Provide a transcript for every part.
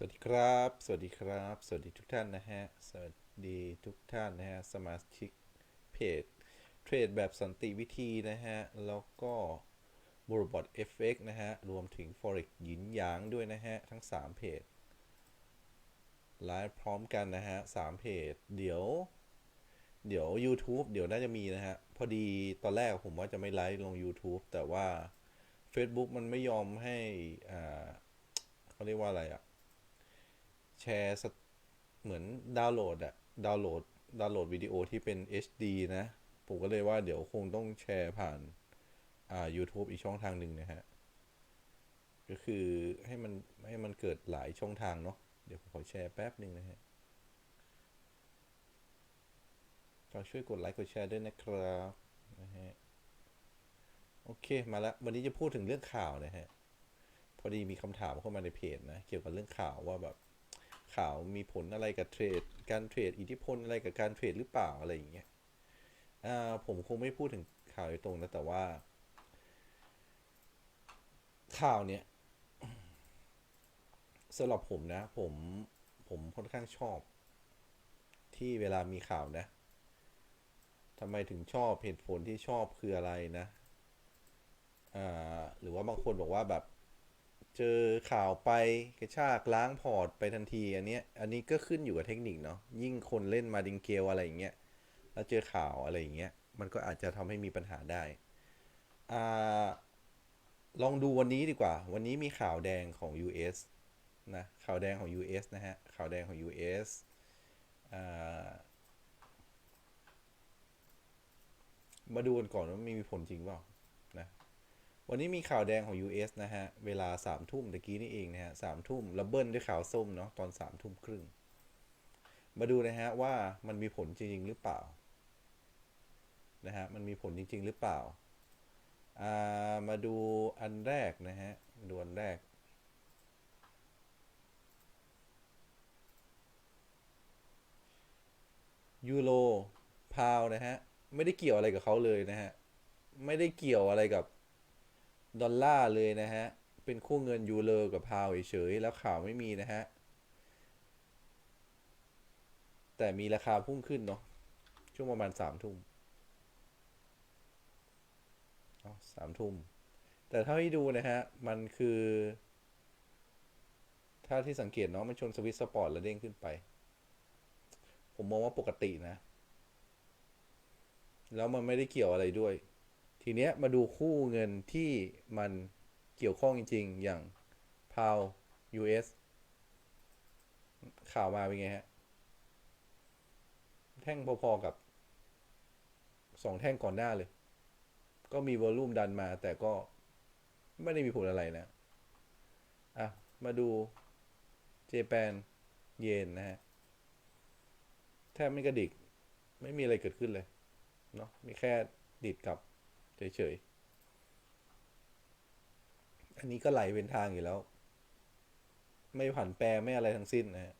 สวัสดีครับ สวัสดีครับ สวัสดีทุกท่านนะฮะ สวัสดีทุกท่านนะฮะ สมาชิกเพจเทรดแบบสันติวิธีนะฮะ แล้วก็บริบท FX นะฮะ รวมถึง Forex หยินหยางด้วยนะฮะ ทั้ง 3 เพจไลฟ์พร้อมกันนะฮะ3เพจ เดี๋ยว เดี๋ยว YouTube เดี๋ยวน่าจะมีนะฮะ พอดีตอนแรกผมว่าจะไม่ไลฟ์ลง YouTube แต่ว่า Facebook มันไม่ยอมให้อ่าเขาเรียกว่าอะไรอะ แชร์เหมือนดาวน์โหลดอะดาวน์โหลดดาวน์โหลดวิดีโอที่เป็น HD นะ ผมก็เลยว่าเดี๋ยวคงต้องแชร์ผ่านอ่า YouTube อีกช่องทางหนึ่งนะฮะ ก็คือให้มันให้มันเกิดหลายช่องทางเนาะเดี๋ยวผมขอแชร์แป๊บหนึ่งนะฮะฝากช่วยกดไลค์กดแชร์ด้วยนะครับนะฮะโอเคมาแล้ววันนี้จะพูดถึงเรื่องข่าวนะฮะ พอดีมีคำถามเข้ามาในเพจนะ เกี่ยวกับเรื่องข่าวว่าแบบ ข่าวมีผลอะไรกับเทรด การเทรดอิทธิพลอะไรกับการเทรดหรือเปล่าอะไรอย่างเงี้ยอ่าผมคงไม่พูดถึงข่าวตรงนะแต่ว่า ข่าวเนี้ยสำหรับผมนะ ผมผมค่อนข้างชอบ ที่เวลามีข่าวนะทำไมถึงชอบเหตุผลที่ชอบคืออะไรนะ อ่า หรือว่าบางคนบอกว่าแบบ เจอข่าวไปกระชากล้างพอร์ตไปทันที อันเนี้ยอันนี้ก็ขึ้นอยู่กับเทคนิคเนาะยิ่งคนเล่นมาดิงเกลอะไรอย่างเงี้ยแล้วเจอข่าวอะไรอย่างเงี้ยมันก็อาจจะทำให้มีปัญหาได้อ่าลองดูวันนี้ดีกว่า วันนี้มีข่าวแดงของ US นะข่าวแดงของ US นะฮะข่าวแดงของ US อ่ามาดูกันก่อนว่ามีผลจริงเปล่า วันนี้มีข่าวแดงของ US นะฮะ เวลาสามทุ่มตะกี้นี่เองนะฮะสามทุ่มแล้วเบิ้ลด้วยข่าวส้มเนาะตอนสามทุ่มครึ่ง มาดูนะฮะว่ามันมีผลจริง ๆ หรือเปล่า นะฮะ มันมีผลจริง ๆ หรือเปล่า อ่า มาดูอันแรกนะฮะดูอันแรกยูโรพาวนะฮะ ไม่ได้เกี่ยวอะไรกับเขาเลยนะฮะ ไม่ได้เกี่ยวอะไรกับ ดอลลาร์เลยนะฮะ เป็นคู่เงินยูโรกับพาวเฉยๆแล้วข่าวไม่มีนะฮะ แต่มีราคาพุ่งขึ้นเนาะช่วงประมาณสามทุ่มอ๋อสามทุ่ม แต่เท่าที่ดูนะฮะ มันคือ ถ้าที่สังเกตเนาะมันชนสวิตสปอร์ตแล้วเด้งขึ้นไป ผมมองว่าปกตินะ แล้วมันไม่ได้เกี่ยวอะไรด้วย ทีเนี้ยมาดูคู่เงินที่มันเกี่ยวข้องจริง ๆ อย่างพาว US ข่าวมาเป็นไงฮะ แท่งพอๆกับสองแท่งก่อนหน้าเลย ก็มีวอลลุ่มดันมาแต่ก็ไม่ได้มีผลอะไรนะ อะ มาดูเจแปนเยนนะฮะ แทบไม่กระดิก ไม่มีอะไรเกิดขึ้นเลย เนาะมีแค่ดิดกับ เฉยๆ อันนี้ก็ไหลเป็นทางอยู่แล้ว ไม่ผันแปรไม่อะไรทั้งสิ้นนะฮะ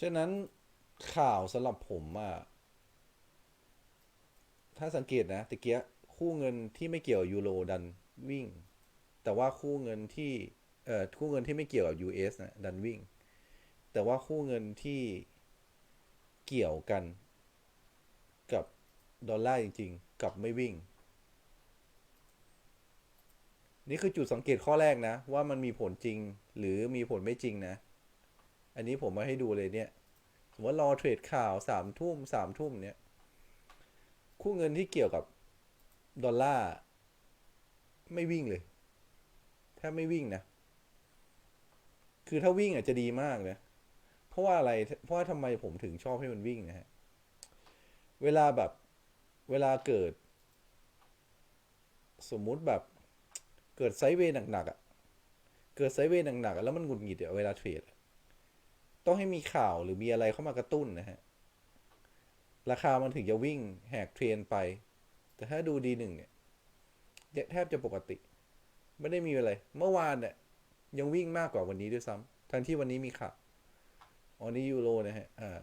ฉะนั้นข่าวสำหรับผมอะถ้าสังเกตนะตะเกียคู่เงินที่ไม่เกี่ยวยูโรดันวิ่ง แต่ว่าคู่เงินที่เอ่อคู่เงินที่ไม่เกี่ยวกับ US นะดันวิ่ง แต่ว่าคู่เงินที่เกี่ยวกัน ดอลลาร์จริง ๆ กับไม่วิ่ง นี่คือจุดสังเกตข้อแรกนะ ว่ามันมีผลจริงหรือมีผลไม่จริงนะ อันนี้ผมมาให้ดูเลยเนี่ยสมมติว่ารอเทรดข่าวสามทุ่มสามทุ่มเนี่ย คู่เงินที่เกี่ยวกับดอลลาร์ไม่วิ่งเลยถ้าไม่วิ่งนะ คือถ้าวิ่งอาจจะดีมากนะ เพราะว่าอะไร เพราะว่าทำไมผมถึงชอบให้มันวิ่งนะฮะ เวลาแบบ เวลาเกิด สมมุติแบบเกิดไซด์เวย์หนักๆอะ่ะ เกิดไซด์เวย์หนักๆแล้วมันหงุดหงิดอะเวลาเทรดต้องให้มีข่าวหรือมีอะไรเข้ามากระตุ้นนะฮะ ราคามันถึงจะวิ่งแหกเทรนไป แต่ถ้าดูดีหนึ่งเนี่ยแทบจะปกติ ไม่ได้มีอะไร เมื่อวานเนี่ยยังวิ่งมากกว่าวันนี้ด้วยซ้ำทั้งที่วันนี้มีข่าวอ๋อนี่ยูโรนะฮะ อ่า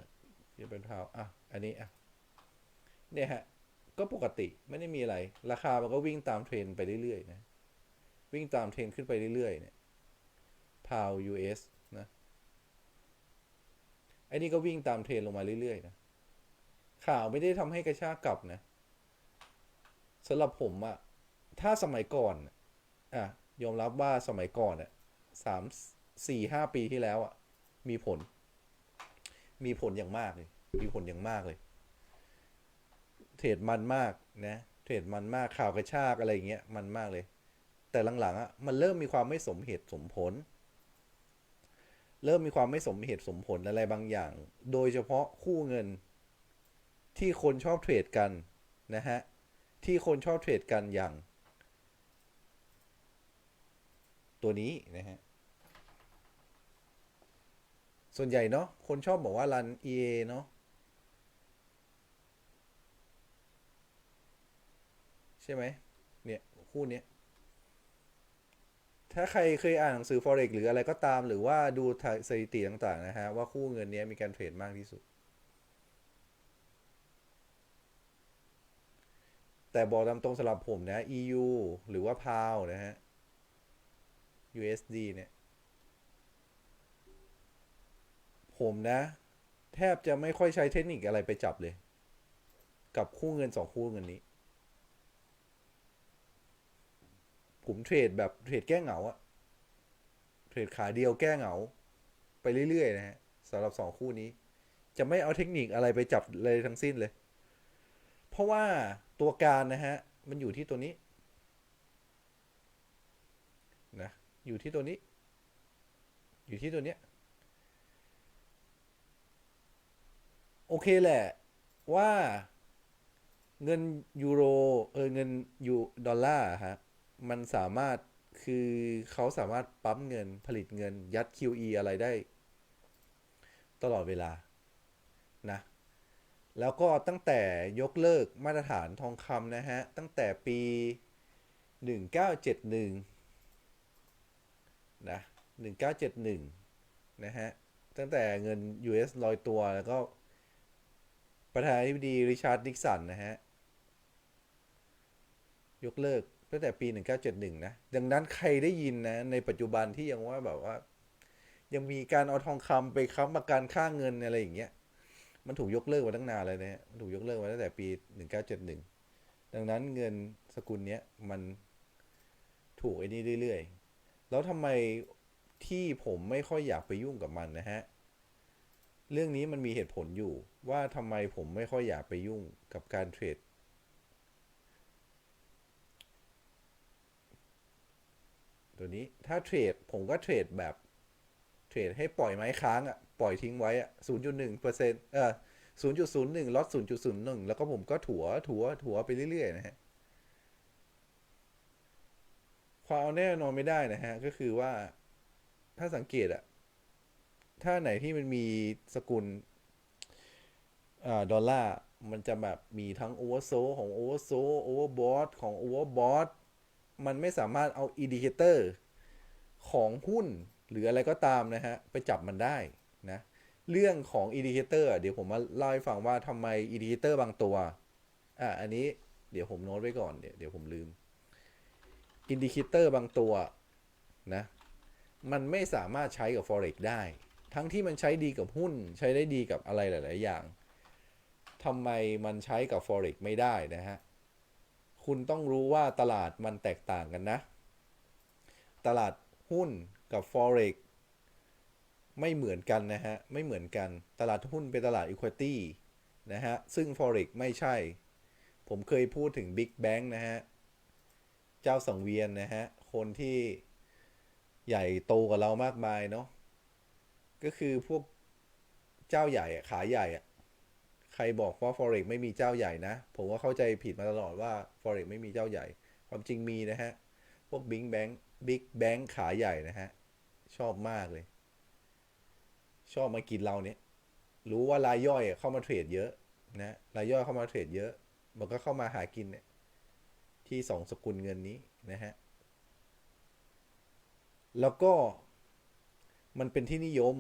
จะเป็นพาวอะ อันนี้อะ เนี่ยฮะ ก็ปกติไม่ได้มีอะไร ราคามันก็วิ่งตามเทรนไปเรื่อยๆนะ วิ่งตามเทรนขึ้นไปเรื่อยๆเนี่ยพาว US นะไอ้นี่ก็วิ่งตามเทรนลงมาเรื่อยๆนะข่าวไม่ได้ทำให้กระชากกลับนะสำหรับผมอะถ้าสมัยก่อนอะยอมรับว่าสมัยก่อนอะสามสี่ห้าปีที่แล้วอะมีผล มีผลอย่างมากเลย มีผลอย่างมากเลย เทรดมันมากนะเทรดมันมากข่าวกระชากอะไรอย่างเงี้ยมันมากเลย แต่หลังๆอะมันเริ่มมีความไม่สมเหตุสมผล เริ่มมีความไม่สมเหตุสมผลอะไรบางอย่าง โดยเฉพาะคู่เงินที่คนชอบเทรดกันนะฮะที่คนชอบเทรดกันอย่าง ตัวนี้นะฮะส่วนใหญ่เนาะคนชอบบอกว่ารัน EA เนาะ ใช่ไหมเนี่ยคู่เนี้ยถ้าใครเคยอ่านหนังสือ forex หรืออะไรก็ตามหรือว่าดูสถิติต่างๆนะฮะ ว่าคู่เงินนี้มีการเทรดมากที่สุด แต่บอกตามตรงสำหรับผมนะ EU หรือว่า pound นะฮะ USD เนี่ย ผมนะ แทบจะไม่ค่อยใช้เทคนิคอะไรไปจับเลย กับคู่เงินสองคู่เงินนี้ ผมเทรดแบบเทรดแก้เหงาอะเทรดขาเดียวแก้เหงา ไปเรื่อยๆนะฮะสำหรับสองคู่นี้ จะไม่เอาเทคนิคอะไรไปจับเลยทั้งสิ้นเลย เพราะว่าตัวการนะฮะ มันอยู่ที่ตัวนี้นะอยู่ที่ตัวนี้ อยู่ที่ตัวเนี้ยโอเคแหละว่าเงินยูโรเออเงินยูดอลลาร์ฮะ มันสามารถคือเขาสามารถปั๊มเงินผลิตเงินยัด QE อะไรได้ ตลอดเวลานะ แล้วก็ตั้งแต่ยกเลิกมาตรฐานทองคำนะฮะ ตั้งแต่ปี 1971 นะ 1971 นะฮะ ตั้งแต่เงิน US ลอยตัวแล้วก็ ประธานาธิบดีริชาร์ดดิกสันนะฮะ ยกเลิก ตั้งแต่ปี 1971 นะ ดังนั้นใครได้ยินนะ ในปัจจุบันที่ยังว่าแบบว่า ยังมีการเอาทองคำไปค้ำประกันค่าเงินอะไรอย่างเงี้ย มันถูกยกเลิกมาตั้งนานเลยนะฮะมันถูกยกเลิกมาตั้งแต่ปี 1971 ดังนั้นเงินสกุลเนี้ยมันถูกไอ้นี่เรื่อยๆ แล้วทำไมที่ผมไม่ค่อยอยากไปยุ่งกับมันนะฮะ เรื่องนี้มันมีเหตุผลอยู่ว่าทำไมผมไม่ค่อยอยากไปยุ่งกับการเทรด ตัวนี้ถ้าเทรดผมก็เทรดแบบเทรดให้ปล่อยไม้ค้างอะ่ะ ปล่อยทิ้งไว้อะ่ะ0.1เปอร์เซ็นต์เออ0.01ลด0.01แล้วก็ผมก็ถัวถัวถัวไปเรื่อยๆนะฮะความเอาแน่นอนไม่ได้นะฮะ ก็คือว่าถ้าสังเกตอะถ้าไหนที่มันมีสกุลดอลลาร์มันจะแบบมีทั้งโอเวอร์โซของโอเวอร์โซโอเวอร์บอทของโอเวอร์บอท มันไม่สามารถเอาอินดิเคเตอร์ของหุ้นหรืออะไรก็ตามนะฮะ ไปจับมันได้นะ เรื่องของอินดิเคเตอร์เดี๋ยวผมมาเล่าให้ฟังว่าทำไมอินดิเคเตอร์บางตัว อะ อันนี้เดี๋ยวผมโน้ตไว้ก่อน เดี๋ยวเดี๋ยวผมลืม อินดิเคเตอร์บางตัวนะ มันไม่สามารถใช้กับ forex ได้ ทั้งที่มันใช้ดีกับหุ้น ใช้ได้ดีกับอะไรหลาย ๆ อย่างทำไมมันใช้กับ forex ไม่ได้นะฮะ คุณต้องรู้ว่าตลาดมันแตกต่างกันนะ ตลาดหุ้นกับ forex ไม่เหมือนกันนะฮะ ไม่เหมือนกัน ตลาดหุ้นเป็นตลาด equity นะฮะ ซึ่ง forex ไม่ใช่ ผมเคยพูดถึง Big Bang นะฮะ เจ้าสังเวียนนะฮะ คนที่ใหญ่โตกว่าเรามากมายเนาะ ก็คือพวกเจ้าใหญ่ขายใหญ่อะ รบอกว่า forex ไม่มีเจ้าใหญ่นะ ผมว่าเข้าใจผิดมาตลอดว่า forex ไม่มีเจ้าใหญ่ ความจริงมีนะฮะ พวก Big Bang Big Bang ขาใหญ่นะฮะ ชอบมากเลย ชอบมากินเราเนี่ย รู้ว่ารายย่อยเข้ามาเทรดเยอะนะรายย่อยเข้ามาเทรดเยอะ มันก็เข้ามาหากินเนี่ยที่สองสกุลเงินนี้นะฮะ แล้วก็มันเป็นที่นิยม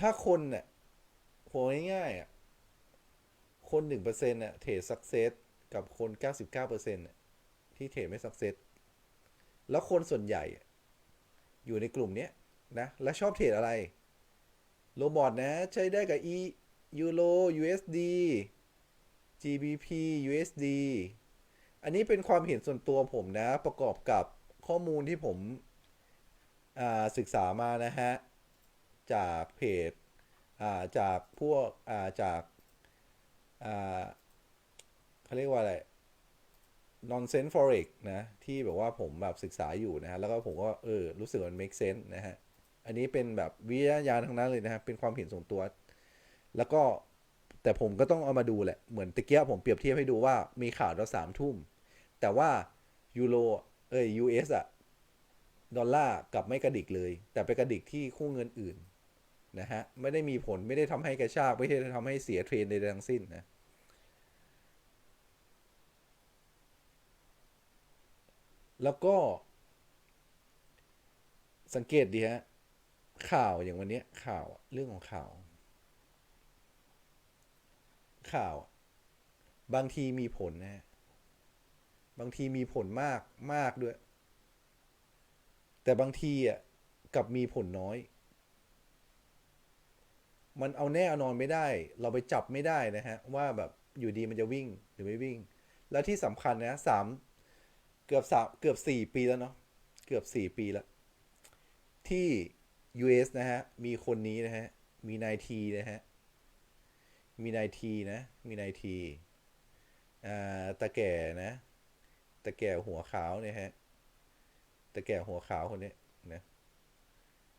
ถ้าคนเนี่ยโหง่ายๆอะ คนหนึ่งเปอร์เซ็นต์่ะเทรดสักเซสกับคน99%น่ะที่เทรดไม่สักเซสแล้วคนส่วนใหญ่ อยู่ในกลุ่มเนี้ยนะ และชอบเทรดอะไร โรบอทนะ ใช้ได้กับ e ยูโร USD GBP USD อันนี้เป็นความเห็นส่วนตัวผมนะ ประกอบกับข้อมูลที่ผมศึกษามานะฮะ จากเพจจากพวกาจากาเขาเรียกว่าอะไร nonsense forex นะที่แบบว่าผมแบบศึกษาอยู่นะฮะแล้วก็ผมก็เออรู้สึกว่ามัน make sense นะฮะอันนี้เป็นแบบวิทยาญาณทั้งนั้นเลยนะฮะเป็นความเห็นส่วนตัว แล้วก็แต่ผมก็ต้องเอามาดูแหละ เหมือนตะเกียบผมเปรียบเทียบให้ดูว่ามีข่าวตอนสามทุ่ม แต่ว่ายูโรเอ้ย US อะดอลลาร์กลับไม่กระดิกเลย แต่ไปกระดิกที่คู่เงินอื่น นะฮะ ไม่ได้มีผลไม่ได้ทำให้กระชาก ไม่ได้ทำให้เสียเทรนใดทั้งสิ้นนะแล้วก็ สังเกตดีฮะ ข่าวอย่างวันนี้ข่าวเรื่องของข่าว ข่าว บางทีมีผลนะ บางทีมีผลมากมากด้วย แต่บางทีอะกับมีผลน้อย มันเอาแน่เอานอนไม่ได้ เราไปจับไม่ได้นะฮะ ว่าแบบอยู่ดีมันจะวิ่งหรือไม่วิ่ง แล้วที่สำคัญนะสามเกือบสามเกือบสี่ปีแล้วเนาะเกือบสี่ปีแล้ว ที่ US นะฮะ มีคนนี้นะฮะ มีนายทีนะฮะ มีนายทีนะ มีนายทีอ่าตาแก่นะตาแก่หัวขาวเนี่ยฮะตาแก่หัวขาวคนนี้นะ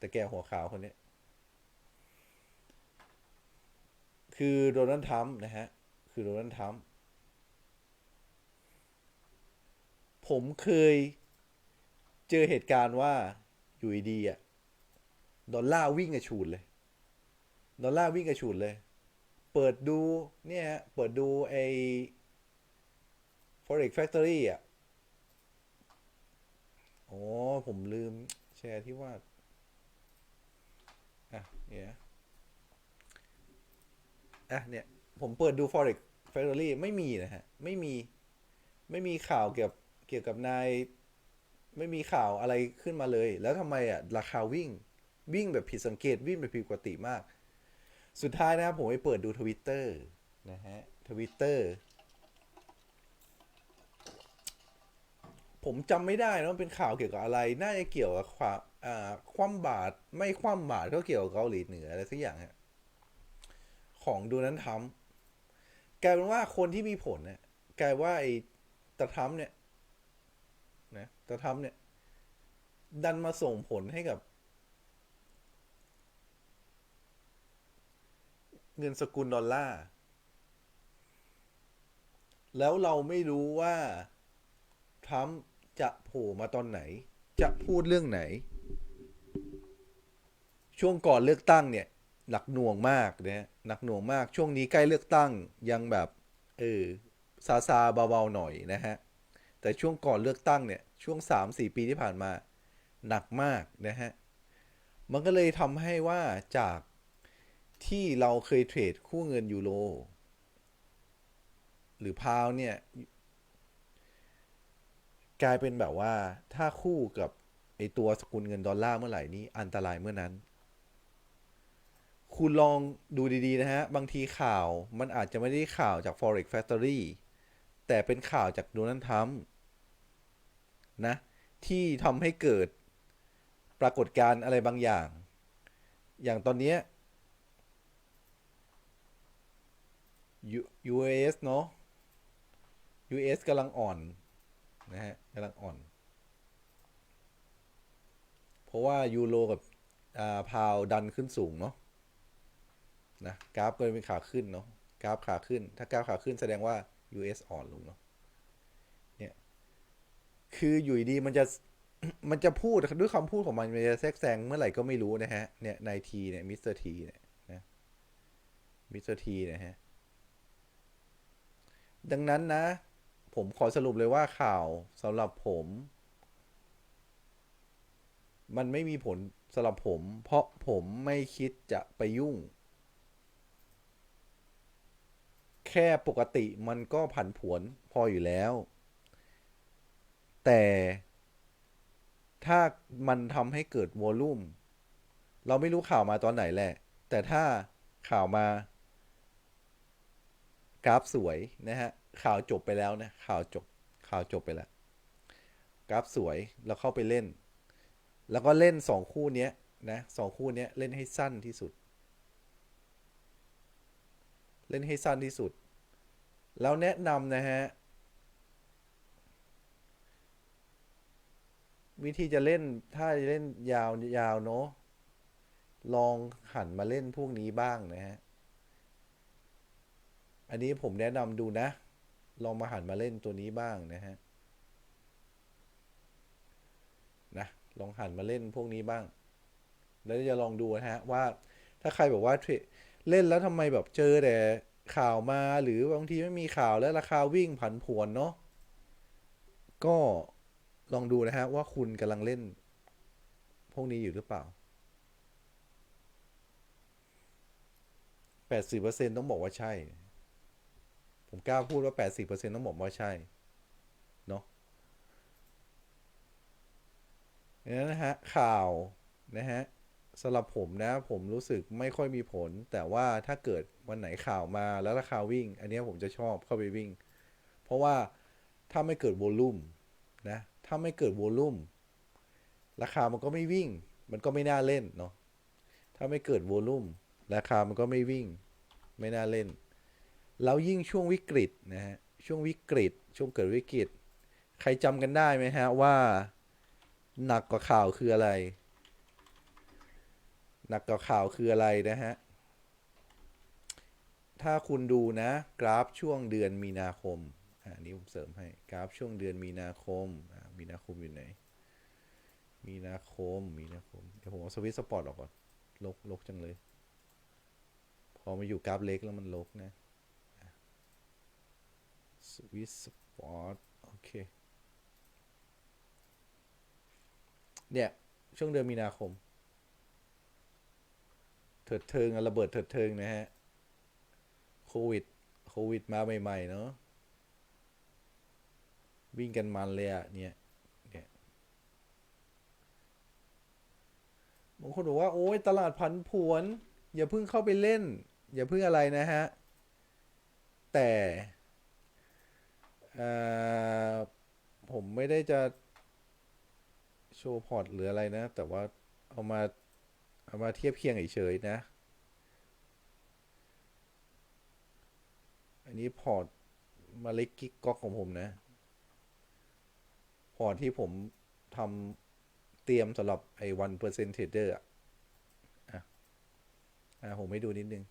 ตาแก่หัวขาวคนนี้ คือโดนัลด์ทรัมป์นะฮะ คือโดนัลด์ทรัมป์ผมเคยเจอเหตุการณ์ว่า อยู่ดีๆอะ ดอลลาร์วิ่งกระฉูดเลย ดอลลาร์วิ่งกระฉูดเลย เปิดดูเนี่ยเปิดดูไอ้ forex factory อะอ๋อผมลืมแชร์ที่ว่า อะ เนี่ย อะเนี่ย ผมเปิดดู forex factory ไม่มีนะฮะ ไม่มี ไม่มีข่าวเกี่ยวกับเกี่ยวกับนาย ไม่มีข่าวอะไรขึ้นมาเลย แล้วทำไมอะ ราคาวิ่ง วิ่งแบบผิดสังเกต วิ่งแบบผิดปกติมาก สุดท้ายนะครับผมไปเปิดดูทวิตเตอร์นะฮะทวิตเตอร์ผมจำไม่ได้นะเป็นข่าวเกี่ยวกับอะไร น่าจะเกี่ยวกับความอ่าคว่ำบาตรไม่คว่ำบาตรก็เกี่ยวกับเกาหลีเหนืออะไรสักอย่างฮะ ของดูนั้นทำกลายเป็นว่าคนที่มีผลเนี่ยกลายว่าไอ้ตะทำเนี่ยนะตะทำเนี่ย ดันมาส่งผลให้กับ เงินสกุลดอลลาร์แล้วเราไม่รู้ว่าทรัมป์จะโผล่มาตอนไหน จะพูดเรื่องไหน ช่วงก่อนเลือกตั้งเนี่ย หนักหน่วงมากเนะหนักหน่วงมากช่วงนี้ใกล้เลือกตั้งยังแบบเออซาซาเบาๆหน่อยนะฮะแต่ช่วงก่อนเลือกตั้งเนี่ยช่วงสามสี่ปีที่ผ่านมาหนักมากนะฮะมันก็เลยทำให้ว่าจากที่เราเคยเทรดคู่เงินยูโรหรือพาวเนี่ยกลายเป็นแบบว่าถ้าคู่กับไอตัวสกุลเงินดอลลาร์เมื่อไหร่นี้อันตรายเมื่อนั้น คุณลองดูดีๆ นะฮะ บางทีข่าวมันอาจจะไม่ได้ข่าวจาก forex factory แต่เป็นข่าวจากโดนัลด์ทรัมป์นะ ที่ทำให้เกิดปรากฏการณ์อะไรบางอย่าง อย่างตอนเนี้ย U- US เนาะ US กำลังอ่อน นะฮะกำลังอ่อน เพราะว่ายูโรกับอ่าพาวดันขึ้นสูงเนาะ นะกราฟก็เลยเป็นขาขึ้นเนาะกราฟขาขึ้น ถ้ากราฟขาขึ้นแสดงว่า US อ่อนลงเนาะเนี่ยคืออยู่ดีมันจะมันจะพูดด้วยคำพูดของมันมันจะแทรกแซงเมื่อไหร่ก็ไม่รู้นะฮะเนี่ยนายทีเนี่ยมิสเตอร์ทีเนี่ยนะมิสเตอร์ทีนะฮะดังนั้นนะ ผมขอสรุปเลยว่าข่าวสำหรับผม มันไม่มีผลสำหรับผม เพราะผมไม่คิดจะไปยุ่ง แค่ปกติมันก็ผันผวนพออยู่แล้ว แต่ถ้ามันทำให้เกิดวอลลุ่มเราไม่รู้ข่าวมาตอนไหนแหละ แต่ถ้าข่าวมา กราฟสวยนะฮะ ข่าวจบไปแล้วนะ ข่าวจบ ข่าวจบไปแล้ว กราฟสวย เราเข้าไปเล่น แล้วก็เล่นสองคู่นี้นะสองคู่นี้เล่นให้สั้นที่สุด เล่นให้สั้นที่สุด แล้วแนะนำนะฮะ วิธีจะเล่นถ้าจะเล่นยาวยาวเนาะลองหันมาเล่นพวกนี้บ้างนะฮะ อันนี้ผมแนะนำดูนะ ลองมาหันมาเล่นตัวนี้บ้างนะฮะ นะ ลองหันมาเล่นพวกนี้บ้าง แล้วจะลองดูนะฮะว่าถ้าใครบอกว่าเทรด เล่นแล้วทำไมแบบเจอแต่ข่าวมาหรือบางทีไม่มีข่าวแล้วราคาวิ่งผันผวนเนาะก็ลองดูนะฮะว่าคุณกำลังเล่น พวกนี้อยู่หรือเปล่า 80%ต้องบอกว่าใช่ ผมกล้าพูดว่า 80%ต้องบอกว่าใช่ เนาะนั้นนะฮะ ข่าว นะฮะ สำหรับผมนะ ผมรู้สึกไม่ค่อยมีผล แต่ว่าถ้าเกิดวันไหนข่าวมาแล้วราคาวิ่ง อันนี้ผมจะชอบเข้าไปวิ่ง เพราะว่าถ้าไม่เกิดโวลุ่มนะ ถ้าไม่เกิดโวลุ่มราคามันก็ไม่วิ่ง มันก็ไม่น่าเล่นเนาะถ้าไม่เกิดโวลุ่มราคามันก็ไม่วิ่ง ไม่น่าเล่น แล้วยิ่งช่วงวิกฤตนะฮะช่วงวิกฤต ช่วงเกิดวิกฤต ใครจำกันได้ไหมฮะว่า หนักกว่าข่าวคืออะไร หนักกว่าข่าวคืออะไรนะฮะ ถ้าคุณดูนะ กราฟช่วงเดือนมีนาคมอ่านี้ผมเสริมให้กราฟช่วงเดือนมีนาคมมีนาคมอยู่ไหน มีนาคมมีนาคมเดี๋ยวผมเอาสวิตสปอร์ตออกก่อนลกลกจังเลย พอมาอยู่กราฟเล็กแล้วมันลกนะสวิตสปอร์ตโอเคเนี่ยช่วงเดือนมีนาคม ถิดเทิงระเบิดเถิดเทิงนะฮะ โควิด โควิดมาใหม่ ๆ เนาะวิ่งกันมันเลยอะเนี่ยเนี่ยบางคนบอกว่า โอ้ยตลาดพันผวน อย่าเพิ่งเข้าไปเล่น อย่าเพิ่งอะไรนะฮะ แต่ผมไม่ได้จะ โชว์พอร์ตหรืออะไรนะ แต่ว่าเอามา เอามาเทียบเคียงเฉยๆนะ อันนี้พอร์ตมาเล็กกิ๊กก๊อกของผมนะ พอร์ตที่ผมทำเตรียมสำหรับไอ้วันเปอร์เซ็นต์เทรดเดอร์อะอะ อะผมให้ดูนิดนึง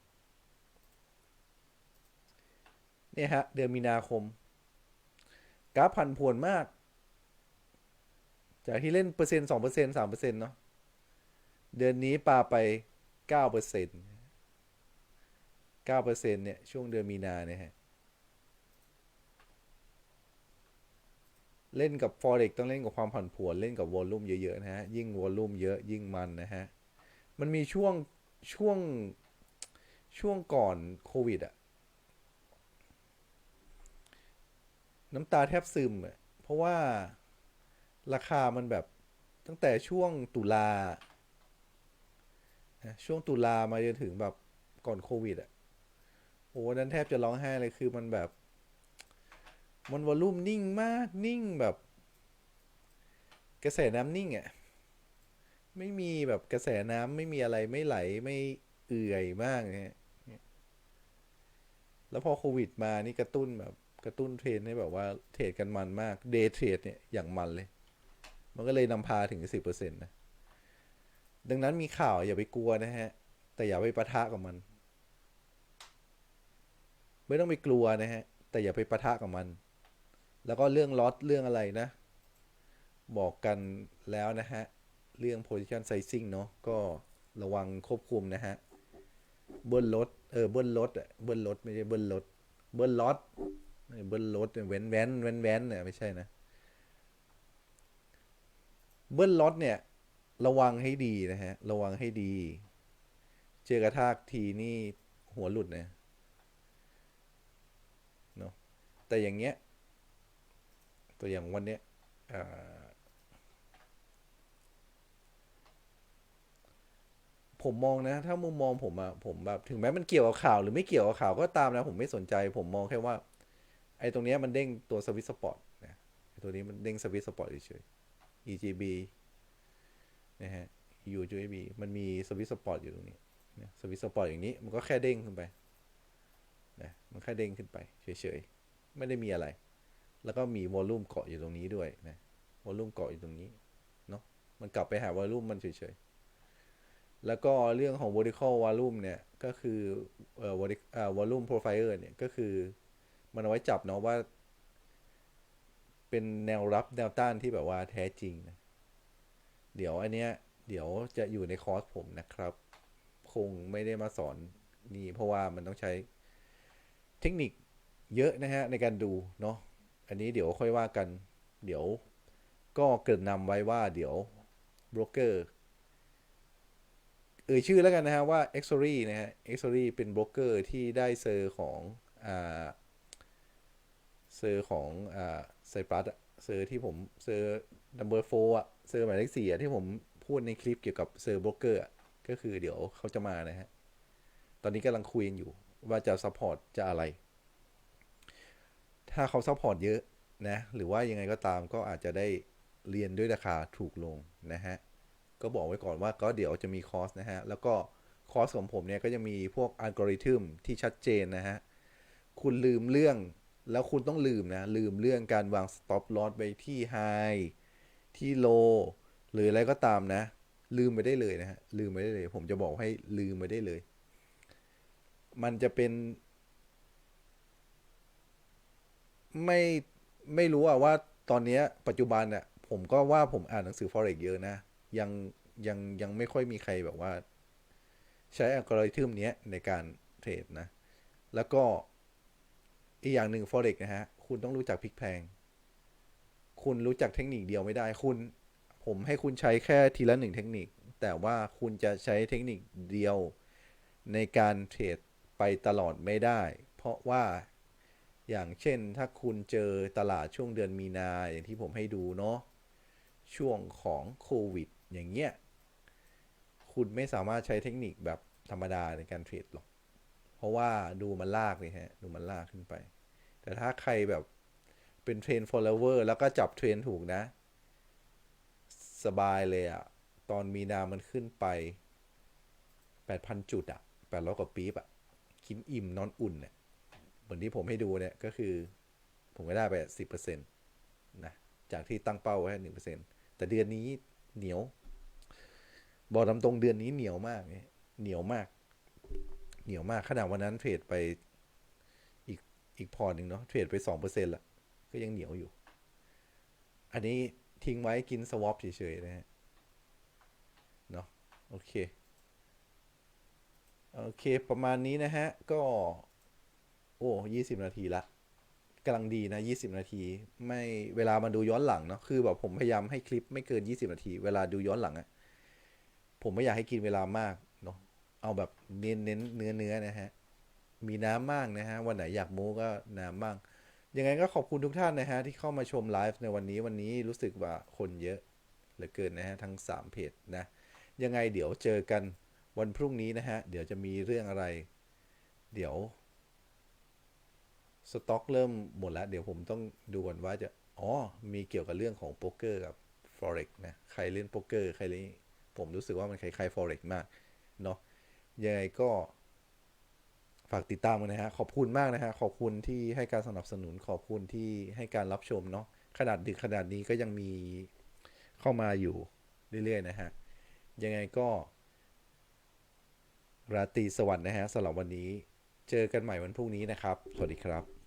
เนี่ยฮะ เดือนมีนาคม กราฟผันผวนมาก จากที่เล่นเปอร์เซ็นต์สองเปอร์เซ็นต์สามเปอร์เซ็นต์เนาะ เดือนนี้ปาไปเก้าเปอร์เซ็นต์เก้าเปอร์เซ็นต์เนี่ย ช่วงเดือนมีนาเนี่ยฮะ เล่นกับ Forex ต้องเล่นกับความผันผวน เล่นกับวอลลุ่มเยอะ ๆ นะฮะ ยิ่งวอลลุ่มเยอะยิ่งมันนะฮะ มันมีช่วง ช่วง ช่วงก่อนโควิดอะน้ำตาแทบซึมอะเพราะว่าราคามันแบบตั้งแต่ช่วงตุลา นะช่วงตุลามาจนถึงแบบก่อนโควิดอะโอ้นั้นแทบจะร้องไห้เลยคือมันแบบ มันวอลลุ่มนิ่งมากนิ่งแบบ กระแสน้ำนิ่งอะไม่มีแบบกระแสน้ำไม่มีอะไรไม่ไหลไม่เอื่อยมากเนี่ยแล้วพอโควิดมานี่กระตุ้นแบบกระตุ้นเทรนให้แบบว่าเทรดกันมันมากเดย์เทรดเนี่ยอย่างมันเลย มันก็เลยนำพาถึงสิบเปอร์เซ็นต์นะ ดังนั้นมีข่าวอย่าไปกลัวนะฮะ แต่อย่าไปปะทะกับมัน ไม่ต้องไปกลัวนะฮะ แต่อย่าไปปะทะกับมัน แล้วก็เรื่องล็อตเรื่องอะไรนะ บอกกันแล้วนะฮะ เรื่อง position sizing เนาะก็ระวังควบคุมนะฮะ เบิ้ลรถเออเบิ้ลรถอะเบิ้ลรถไม่ใช่เบิ้ลรถเบิ้ลล็อตเบิ้ลรถเว้นแว้นเว้นแว้นเนี่ยไม่ใช่นะ เบิ้ลล็อตเนี่ย ระวังให้ดีนะฮะ ระวังให้ดี เจอกระทากทีนี่หัวหลุดนะแต่อย่างเงี้ย ตัวอย่างวันเนี้ยผมมองนะ ถ้ามุมมองผมอะผมแบบถึงแม้มันเกี่ยวกับข่าวหรือไม่เกี่ยวกับข่าวก็ตามนะ ผมไม่สนใจ ผมมองแค่ว่า ไอ้ตรงเนี้ยมันเด้งตัวสวิตสปอร์ตนะตัวนี้มันเด้งสวิตสปอร์ตเฉยๆ EGB นะฮะ UJB มันมีสวิตสปอร์ตอยู่ตรงนี้นะสวิตสปอร์ตอย่างนี้มันก็แค่เด้งขึ้นไปนะมันแค่เด้งขึ้นไปเฉยๆ ไม่ได้มีอะไร แล้วก็มีวอลลุ่มเกาะอยู่ตรงนี้ด้วยนะวอลลุ่มเกาะอยู่ตรงนี้เนาะมันกลับไปหาวอลลุ่มมันเฉยๆ แล้วก็เรื่องของ vertical volume เนี่ยก็คือเอ่อ vertic- อ่า volume profiler เนี่ยก็คือมันเอาไว้จับเนาะว่า เป็นแนวรับแนวต้านที่แบบว่าแท้จริงนะ เดี๋ยวอันเนี้ยเดี๋ยวจะอยู่ในคอร์สผมนะครับ คงไม่ได้มาสอนนี่เพราะว่ามันต้องใช้เทคนิคเยอะนะฮะในการดูเนาะอันนี้เดี๋ยวค่อยว่ากัน เดี๋ยวก็เกิดนำไว้ว่าเดี๋ยวโบรกเกอร์เอ่ยชื่อแล้วกันนะฮะว่า e x o r y นะฮะ e x o r y เป็นโบรกเกอร์ที่ได้เซอร์ของอ่าเซอร์ของอ่าไซปรัสเซอร์ที่ผมเซอร์ number four อะเซอร์หมายเลขสี่ที่ผมพูดในคลิปเกี่ยวกับเซอร์โบรกเกอร์ก็คือเดี๋ยวเขาจะมานะฮะ ตอนนี้กำลังคุยกันอยู่ว่าจะซัพพอร์ตจะอะไร ถ้าเขาซัพพอร์ตเยอะนะ หรือว่ายังไงก็ตามก็อาจจะได้เรียนด้วยราคาถูกลงนะฮะ ก็บอกไว้ก่อนว่าก็เดี๋ยวจะมีคอร์สนะฮะ แล้วก็คอร์สของผมเนี่ยก็จะมีพวกอัลกอริทึมที่ชัดเจนนะฮะ คุณลืมเรื่องแล้วคุณต้องลืมนะ ลืมเรื่องการวาง stop loss ไปที่ high ที่ low หรืออะไรก็ตามนะ ลืมไปได้เลยนะฮะลืมไปได้เลย ผมจะบอกให้ลืมไปได้เลย มันจะเป็น ไม่ไม่รู้อะว่าตอนนี้ปัจจุบันเนี่ยผมก็ว่าผมอ่านหนังสือ forex เยอะนะ ยังยังยังไม่ค่อยมีใครแบบว่า ใช้อัลกอริทึมเนี้ยในการเทรดนะ แล้วก็อีกอย่างหนึ่ง forex นะฮะ คุณต้องรู้จักพลิกแพง คุณรู้จักเทคนิคเดียวไม่ได้คุณ ผมให้คุณใช้แค่ทีละหนึ่งเทคนิค แต่ว่าคุณจะใช้เทคนิคเดียวในการเทรดไปตลอดไม่ได้ เพราะว่าอย่างเช่นถ้าคุณเจอตลาดช่วงเดือนมีนาอย่างที่ผมให้ดูเนาะช่วงของโควิด อย่างเงี้ยคุณไม่สามารถใช้เทคนิคแบบธรรมดาในการเทรดหรอก เพราะว่าดูมันลากเลยฮะ ดูมันลากขึ้นไป แต่ถ้าใครแบบ เป็นเทรน follower แล้วก็จับเทรนถูกนะ สบายเลยอะตอนมีนามันขึ้นไป 8,000 จุดอะ800กว่าปี๊บอะกินอิ่มนอนอุ่นเนี่ยเหมือนที่ผมให้ดูเนี่ย ก็คือ ผมก็ได้ไปสิบเปอร์เซ็นต์นะจากที่ตั้งเป้าไว้หนึ่งเปอร์เซ็นต์แต่เดือนนี้เหนียว บอกตามตรงเดือนนี้เหนียวมากเนี่ยเหนียวมาก เหนียวมากขนาดวันนั้นเทรดไปอีกอีกพอร์ตหนึ่งเนาะเทรดไปสองเปอร์เซ็นต์ละ ก็ยังเหนียวอยู่ อันนี้ทิ้งไว้กินสวอปเฉยๆนะฮะ เนาะโอเค โอเค ประมาณนี้นะฮะ ก็ โอ้ยี่สิบนาทีละกำลังดีนะยี่สิบนาที ไม่เวลามาดูย้อนหลังเนาะคือแบบผมพยายามให้คลิปไม่เกินยี่สิบนาที เวลาดูย้อนหลังอะผมไม่อยากให้กินเวลามากเนาะเอาแบบเน้นเน้นเนื้อเนื้อนะฮะ มีน้ำมากนะฮะ วันไหนอยากม้ก็น้ำบ้าง ยังไงก็ขอบคุณทุกท่านนะฮะ ที่เข้ามาชมไลฟ์ในวันนี้วันนี้รู้สึกว่าคนเยอะเหลือเกินนะฮะ ทั้งสามเพจนะ ยังไงเดี๋ยวเจอกันวันพรุ่งนี้นะฮะ เดี๋ยวจะมีเรื่องอะไร เดี๋ยว สต็อกเริ่มหมดแล้ว เดี๋ยวผมต้องดูก่อนว่าจะ อ๋อ มีเกี่ยวกับเรื่องของโป๊กเกอร์กับ forex นะ ใครเล่นโป๊กเกอร์ใครเล่นผมรู้สึกว่ามันคล้ายๆ forex มากเนาะยังไงก็ ฝากติดตามกันนะฮะ ขอบคุณมากนะฮะ ขอบคุณที่ให้การสนับสนุน ขอบคุณที่ให้การรับชมเนาะ ขนาดดึกขนาดนี้ก็ยังมีเข้ามาอยู่เรื่อยๆนะฮะ ยังไงก็ ราตรีสวัสดิ์นะฮะสำหรับวันนี้ เจอกันใหม่วันพรุ่งนี้นะครับ สวัสดีครับ